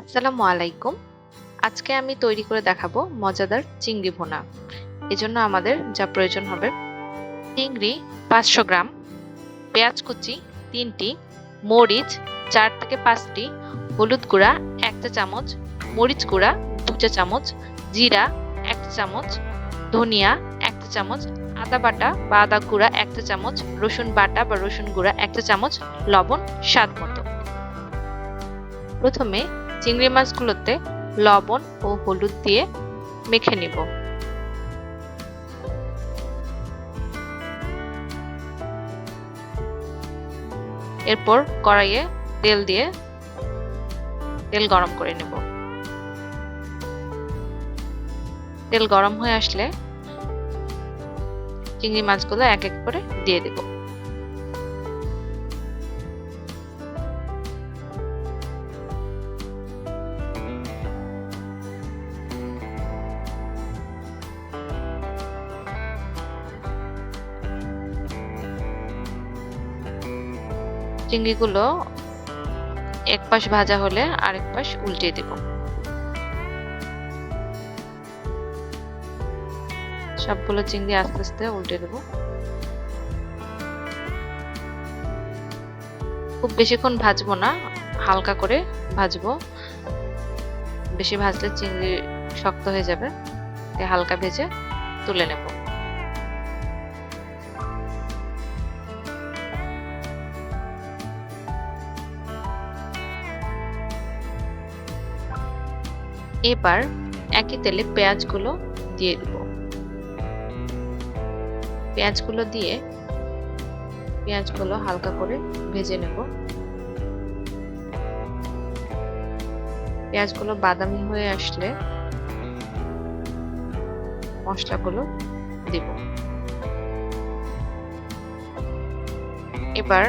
আসসালামু আলাইকুম। আজকে আমি তৈরি করে দেখাবো মজাদার চিংড়ি ভুনা। এজন্য আমাদের যা প্রয়োজন হবে, চিংড়ি পাঁচশো গ্রাম, পেঁয়াজ কুচি তিনটি, মরিচ চার থেকে পাঁচটি, হলুদ গুঁড়া একটা চামচ, মরিচ গুঁড়া দু চা চামচ, জিরা একটা চামচ, ধনিয়া একটা চামচ, আদা বাটা বা আদা গুঁড়া একটা চামচ, রসুন বাটা বা রসুন গুঁড়া একটা চামচ, লবণ স্বাদ মতো। প্রথমে চিংড়ি মাছগুলোতে লবণ ও হলুদ দিয়ে মেখে নিব। এরপর কড়াইয়ে তেল দিয়ে তেল গরম করে নেব। তেল গরম হয়ে আসলে চিংড়ি মাছগুলো এক এক করে দিয়ে দেব। চিংড়িগুলো এক পাশ ভাজা হলে আরেক পাশ উল্টিয়ে দেব। সবগুলো চিংড়ি আস্তে আস্তে উল্টে দেব। খুব বেশিক্ষণ ভাজবো না, হালকা করে ভাজবো। বেশি ভাজলে চিংড়ি শক্ত হয়ে যাবে, হালকা ভেজে তুলে নেব। এবার একই তেলে পেঁয়াজগুলো দিয়ে দেব। পেঁয়াজগুলো দিয়ে পেঁয়াজগুলো হালকা করে ভেজে নেব। পেঁয়াজগুলো বাদামি হয়ে আসলে মশলাগুলো দেব। এবার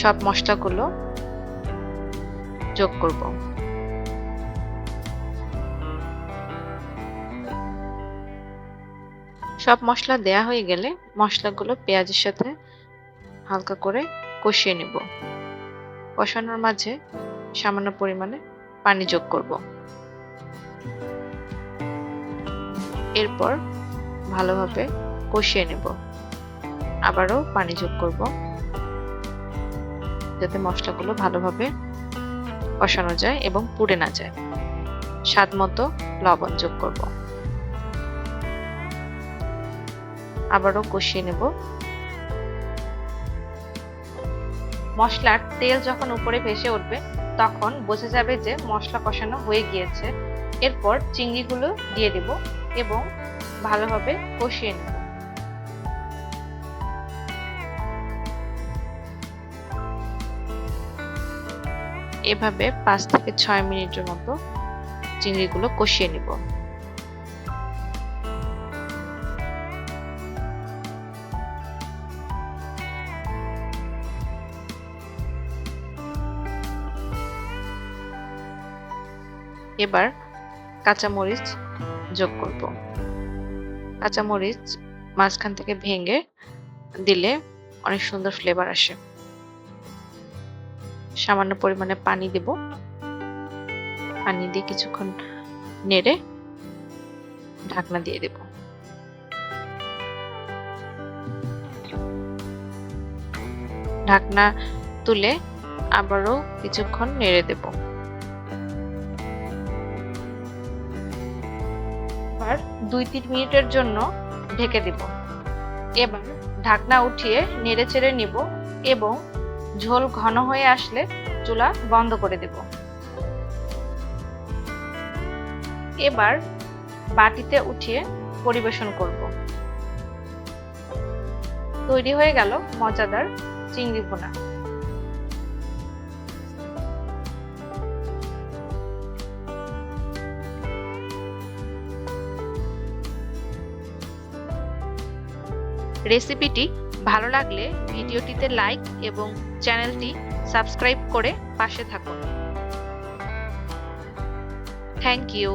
সব মশলাগুলো যোগ করব। সব মশলা দেয়া হয়ে গেলে মশলাগুলো পেঁয়াজের সাথে হালকা করে কষিয়ে নেব। কষানোর মাঝে সামান্য পরিমাণে পানি যোগ করব। এরপর ভালোভাবে কষিয়ে নেব। আবারও পানি যোগ করব। যাতে মশলাগুলো ভালোভাবে কষানো যায় এবং পুড়ে না যায়। স্বাদ মতো লবণ যোগ করব। আবারও কষিয়ে নেব। মশলার তেল যখন উপরে ভেসে উঠবে, তখন বোঝা যাবে যে মশলা কষানো হয়ে গিয়েছে। এরপর চিংড়িগুলো দিয়ে দেব এবং ভালোভাবে কষিয়ে নেব। এভাবে পাঁচ থেকে ছয় মিনিটের মতো চিংড়িগুলো কষিয়ে নেব। এবার কাঁচামরিচ যোগ করব। কাঁচামরিচ মাঝখান থেকে ভেঙে দিলে অনেক সুন্দর ফ্লেভার আসে। সামান্য পরিমাণে পানি দেব। পানি দিয়ে কিছুক্ষণ নেড়ে ঢাকনা দিয়ে দেব। ঢাকনা তুলে আবারও কিছুক্ষণ নেড়ে দেবো। এবার দুই তিন মিনিটের জন্য ঢেকে দেব। এবার ঢাকনা উঠিয়ে নেড়ে চেড়ে নিব এবং ঝোল ঘন হয়ে আসলে চুলা বন্ধ করে দেব। এবার বাটিতে উঠিয়ে পরিবেশন করব। তৈরি হয়ে গেল মজাদার চিংড়ি ভুনা। রেসিপিটি ভালো লাগলে ভিডিওটিতে লাইক এবং চ্যানেলটি সাবস্ক্রাইব করে পাশে থাকুন। Thank you.